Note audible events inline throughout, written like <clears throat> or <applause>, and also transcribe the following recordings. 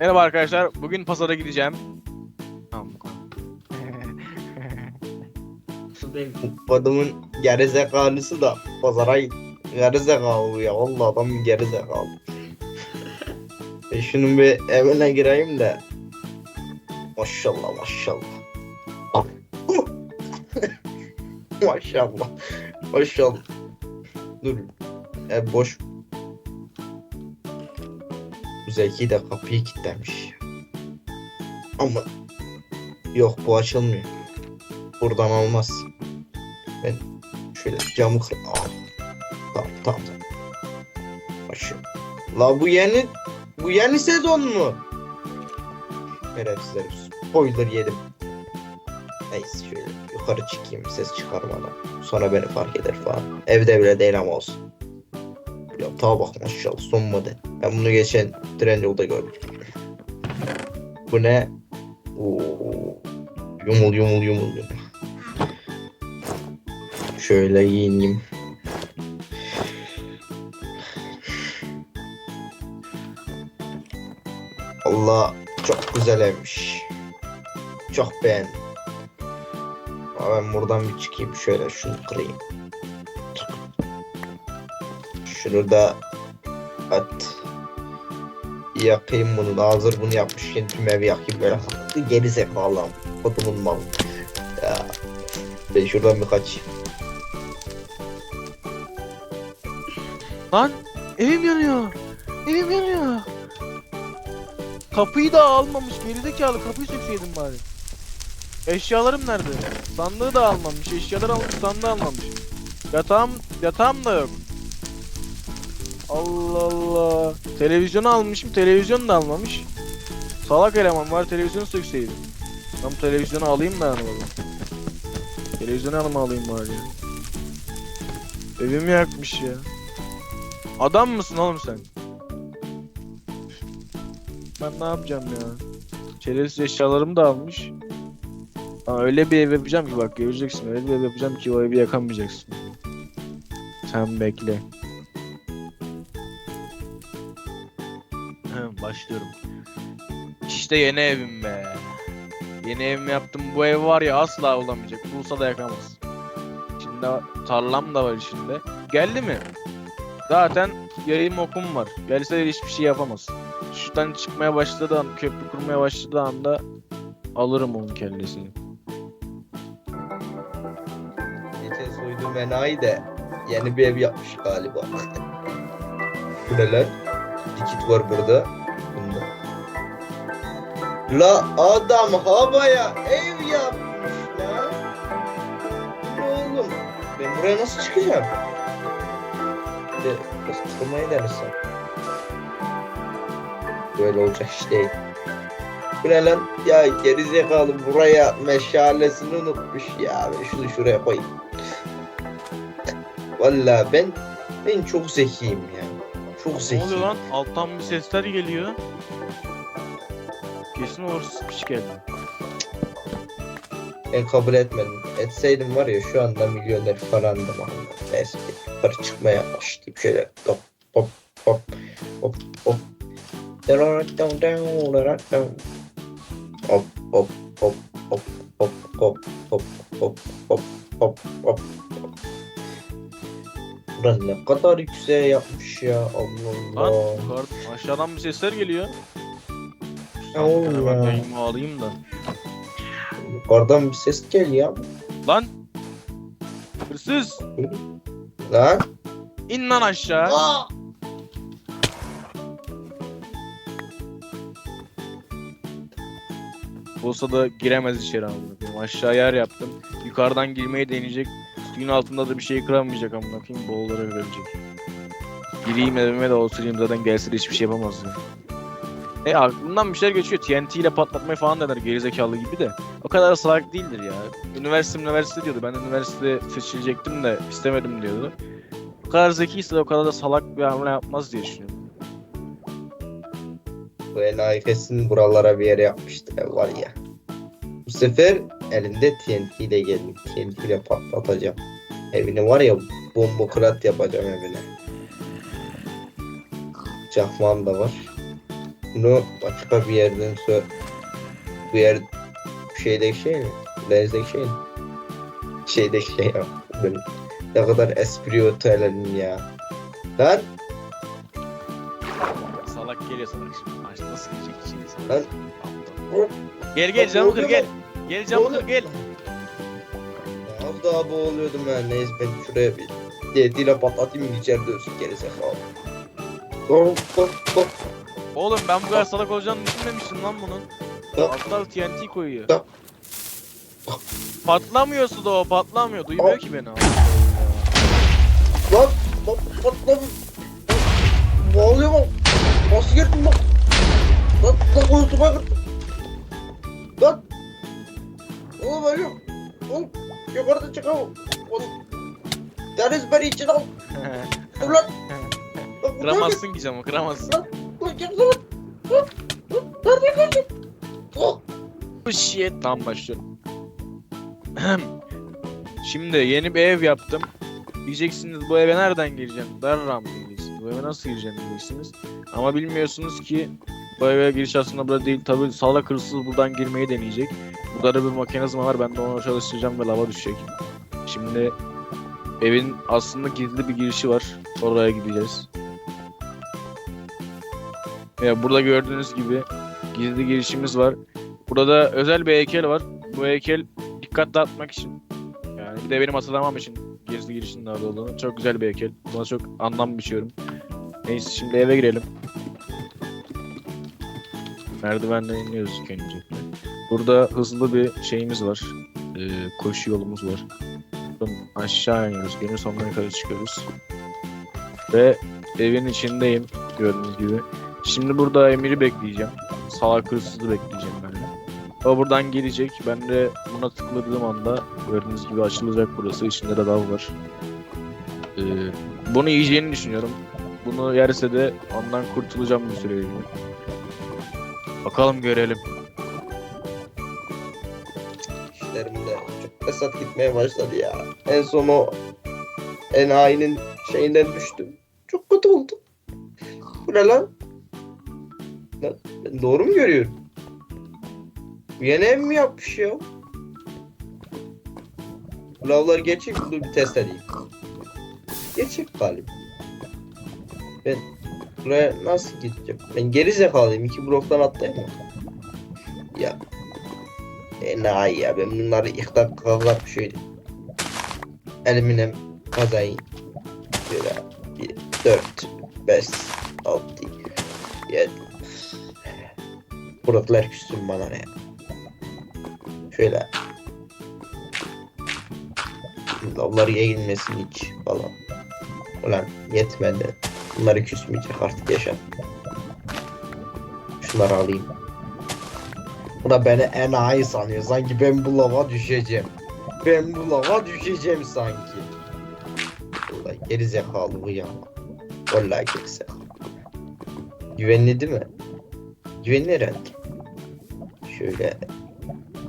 Merhaba arkadaşlar. Bugün pazara gideceğim. Tamam. <laughs> bu. Adamın gerizekalısı da pazara git. Gerizekalı ya. Vallahi adam gerizekalı. <laughs> e şunun bir evine gireyim de. Maşallah maşallah. <laughs> maşallah. Maşallah. Dur. Ev boş. Zeki de kapıyı kilitlemiş. Ama yok bu açılmıyor. Buradan olmaz. Ben şöyle camı kır... Aa, Tamam tamam tamam. Aşağı. La bu yeni bu yeni sezon mu? Şerefsizler spoiler yedim. Neyse şöyle yukarı çıkayım ses çıkarmadan. Sonra beni fark eder falan. Evde bile değil ama olsun. Ya tağa bak maşallah son model. Ben bunu geçen tren yolda gördüm. Bu ne? Oo. Yumul yumul yumul yumul. Şöyle giyineyim. Allah çok güzel evmiş. Çok beğendim. Ben buradan bir çıkayım şöyle şunu kırayım. Şunu da at. Yakayım bunu da hazır bunu yapmışken tüm evi yakayım böyle. Geri zekalı. Kodumun malı. Ya. Ben şuradan bir kaçayım. Lan evim yanıyor. Evim yanıyor. Kapıyı da almamış. Gerizekalı kapıyı sökseydim bari. Eşyalarım nerede? Sandığı da almamış. Eşyaları almış, sandığı almamış. Yatağım, yatağım da yok. Allah Allah. Televizyonu almışım, televizyon da almamış. Salak eleman var, televizyonu sökseydim. Tam televizyonu alayım yani baba. Televizyonu alma alayım bari ya. Evimi yakmış ya. Adam mısın oğlum sen? Ben ne yapacağım ya? Çerez eşyalarımı da almış. Aa, öyle bir ev yapacağım ki bak göreceksin. Öyle bir ev yapacağım ki o evi yakamayacaksın. Sen bekle. Başlıyorum. İşte yeni evim be. Yeni evimi yaptım. Bu ev var ya asla olamayacak. Bulsa da yakamaz. İçinde tarlam da var içinde. Geldi mi? Zaten yarım okum var. Gelse de hiçbir şey yapamaz. Şuradan çıkmaya başladığı an, köprü kurmaya başladığı anda alırım onun kellesini. Geçen soyduğum enayi de yeni bir ev yapmış galiba. <laughs> Bu ne lan? Dikit var burada. Bunda. La adam havaya ev yapmış ne oğlum? Ben buraya nasıl çıkacağım? De kırmayı denesem. Böyle olacak iş değil. Bu ne lan? Ya gerizekalı buraya meşalesini unutmuş ya. Ben şunu şuraya koyayım. Valla ben ben çok zekiyim ya. Çok Ne zekiyim. oluyor lan? Alttan bir sesler geliyor. Kesin orası piç geldi. Ben kabul etmedim. Etseydim var ya şu anda milyoner falandım ama. Neyse yukarı çıkmaya başlayayım. Şöyle hop hop hop hop hop. Hop hop hop hop hop hop hop hop hop hop hop hop Ulan ne kadar yüksek yapmış ya Allah Lan Allah. aşağıdan bir sesler geliyor. Ne oluyor Şuna ben ya? yayımı alayım da. Yukarıdan bir ses geliyor. Lan! Hırsız! Lan. İn lan aşağı. Aa! Olsa da giremez içeri amına koyayım. Aşağı yer yaptım. Yukarıdan girmeyi deneyecek. Suyun altında da bir şey kıramayacak amına koyayım. Boğulara verecek. Gireyim evime de oturayım zaten gelse de hiçbir şey yapamaz ya. E aklımdan bir şeyler geçiyor. TNT ile patlatmayı falan dener gerizekalı gibi de. O kadar salak değildir ya. Üniversite üniversite diyordu. Ben üniversite seçilecektim de istemedim diyordu. O kadar zekiyse de o kadar da salak bir hamle yapmaz diye düşünüyorum. Bu enayi kesin buralara bir yere yapmıştır ev var ya. Bu sefer elinde TNT ile geldim. TNT ile patlatacağım. Evini var ya bomba kırat yapacağım evine. Çakmağım da var. Bunu başka bir yerden sor. Bu yer şeydeki şey mi? Denizdeki şey mi? Şeydeki şey ya. Böyle ne kadar espri otellerin ya. Lan Salak geliyor salak şimdi. Nasıl gelecek içeri salak. Lan. Gel gel camı kır gel. Gel camı kır gel. Az daha boğuluyordum ben. Neyse ben şuraya bir dile patlatayım içeride ölsün gerizekalı. Hop hop. Oğlum ben bu kadar salak olacağını düşünmemiştim lan bunun. Aptal TNT koyuyor. Ya. Patlamıyor su da o patlamıyor. Duymuyor ki beni. Lan lan patladı. Ne oluyor lan? Nasıl girdin lan? Lan lan koltuğa girdin. Lan. Oğlum öyle. Oğlum yukarıda çıkamam. Oğlum. Deniz beni için al. Dur lan. Lan bu ne? kıramazsın ki camı kıramazsın. Lan gel lan. Lan. Lan. Nerede kaçın? Oh. Shit. Tamam başlıyorum. <clears throat> Şimdi yeni bir ev yaptım. Diyeceksiniz bu eve nereden gireceğim? Darram diyeceksiniz. Bu eve nasıl gireceğim diyeceksiniz. Ama bilmiyorsunuz ki bu eve giriş aslında burada değil. Tabi salak hırsız buradan girmeyi deneyecek. Burada da bir mekanizma var. Ben de onu çalıştıracağım ve lava düşecek. Şimdi evin aslında gizli bir girişi var. Oraya gideceğiz. Ya burada gördüğünüz gibi gizli girişimiz var. Burada özel bir heykel var. Bu heykel dikkat dağıtmak için. Yani bir de benim hatırlamam için gizli girişin nerede olduğunu. Çok güzel bir heykel. Buna çok anlam biçiyorum. Neyse şimdi eve girelim. Merdivenden iniyoruz ilk. Burada hızlı bir şeyimiz var. Ee, koşu yolumuz var. Aşağı iniyoruz. Gene sonra yukarı çıkıyoruz. Ve evin içindeyim gördüğünüz gibi. Şimdi burada Emir'i bekleyeceğim. Salak hırsızı bekleyeceğim ben de. O buradan gelecek. Ben de buna tıkladığım anda gördüğünüz gibi açılacak burası. İçinde de lav var. Ee, bunu yiyeceğini düşünüyorum. Bunu yerse de ondan kurtulacağım bir süreliğine. Bakalım görelim. İşlerimde çok fesat gitmeye başladı ya. En son o enayinin şeyinden düştüm. Çok kötü oldu. Bu ne lan? Lan ben doğru mu görüyorum? Bu Yeni ev mi yapmış ya? Bu lavları gerçek mi? Dur bir test edeyim. Gerçek galiba. Ben buraya nasıl gideceğim? Ben geri zekalıyım. İki bloktan atlayamam. Ya. Enayi ya. Ben bunları ilk dakikalar şöyle elimine kazayı şöyle bir dört beş altı yedi. Buraklar küstüm bana ne? Şöyle. Lavlar yenilmesin hiç falan. Ulan yetmedi Bunları küsmeyecek artık yaşam Şunları alayım bu da beni enayi sanıyor. Sanki ben bu lava düşeceğim. Ben bu lava düşeceğim sanki. Vallahi geri zekalı bu ya. Vallahi geri zekalı. Güvenli değil mi? Güvenli herhalde. Şöyle.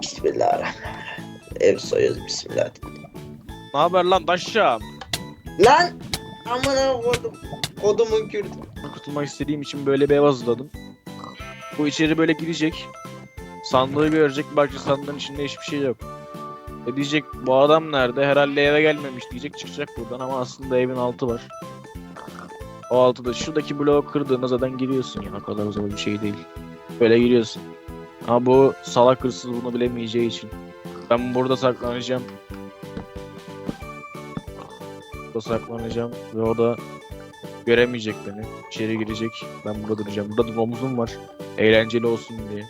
Bismillahirrahmanirrahim. Ev soyuyoruz bismillah. Ne haber lan taşşam? Lan! Aman kodum. Kodumun kürdü. Kurtulmak istediğim için böyle bir ev hazırladım. Bu içeri böyle girecek. Sandığı görecek. Bakacak sandığın içinde hiçbir şey yok. E diyecek bu adam nerede? Herhalde eve gelmemiş diyecek. Çıkacak buradan ama aslında evin altı var. O altıda şuradaki bloğu kırdığında zaten giriyorsun ya. O kadar zor bir şey değil. Böyle giriyorsun. Ama bu salak hırsız bunu bilemeyeceği için. Ben burada saklanacağım. Burada saklanacağım ve o da göremeyecek beni. İçeri girecek. Ben burada duracağım. Burada da domuzum var. Eğlenceli olsun diye.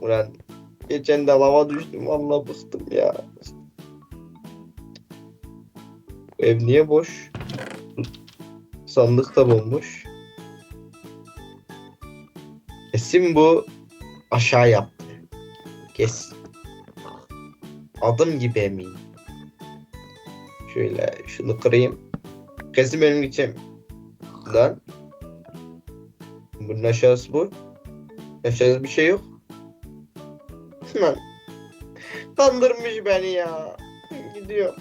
Ulan geçen de lava düştüm vallahi bıktım ya. Ev niye boş? Sandık da bomboş. Kesin bu aşağı yaptı. Kes. Adım gibi eminim. Şöyle şunu kırayım. Kesin benim gideceğim. Lan. Bunun aşağısı bu. Aşağıda bir şey yok. Lan. Kandırmış beni ya. Gidiyor.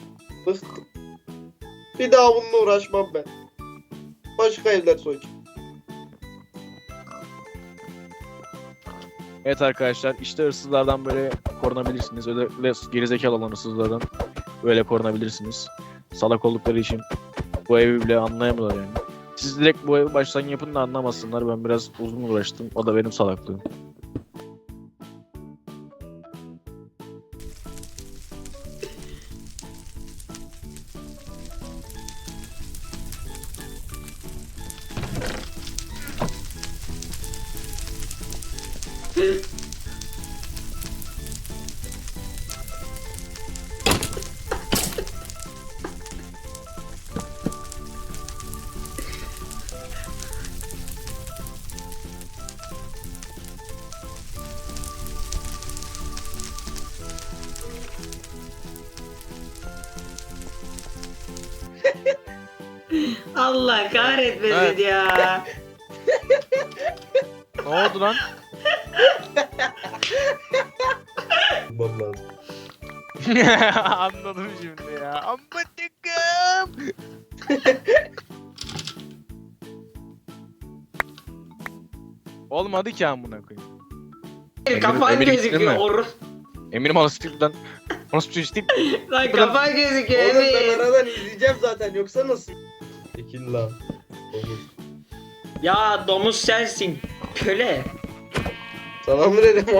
Bıktım. Bir daha bununla uğraşmam ben. Başka evler soyacağım. Evet arkadaşlar işte hırsızlardan böyle korunabilirsiniz. Özellikle gerizekalı olan hırsızlardan böyle korunabilirsiniz. Salak oldukları için bu evi bile anlayamıyorlar yani. Siz direkt bu evi baştan yapın da anlamasınlar. Ben biraz uzun uğraştım. O da benim salaklığım. <laughs> Allah kahretmesin Evet. ya. Ne oldu lan? Bulmam lazım. <laughs> Anladım şimdi ya. Amma tıkkım. Olmadı ki amına koyayım. Kafan Emir gittin mi? gözüküyor. Eminim Alastik'ten. <laughs> Alastik Lan kafan gözüküyor Oğlum ben Emir. aradan izleyeceğim zaten yoksa nasıl? Çekil lan. Domuz. Ya domuz sensin. Köle. Sana mı dedim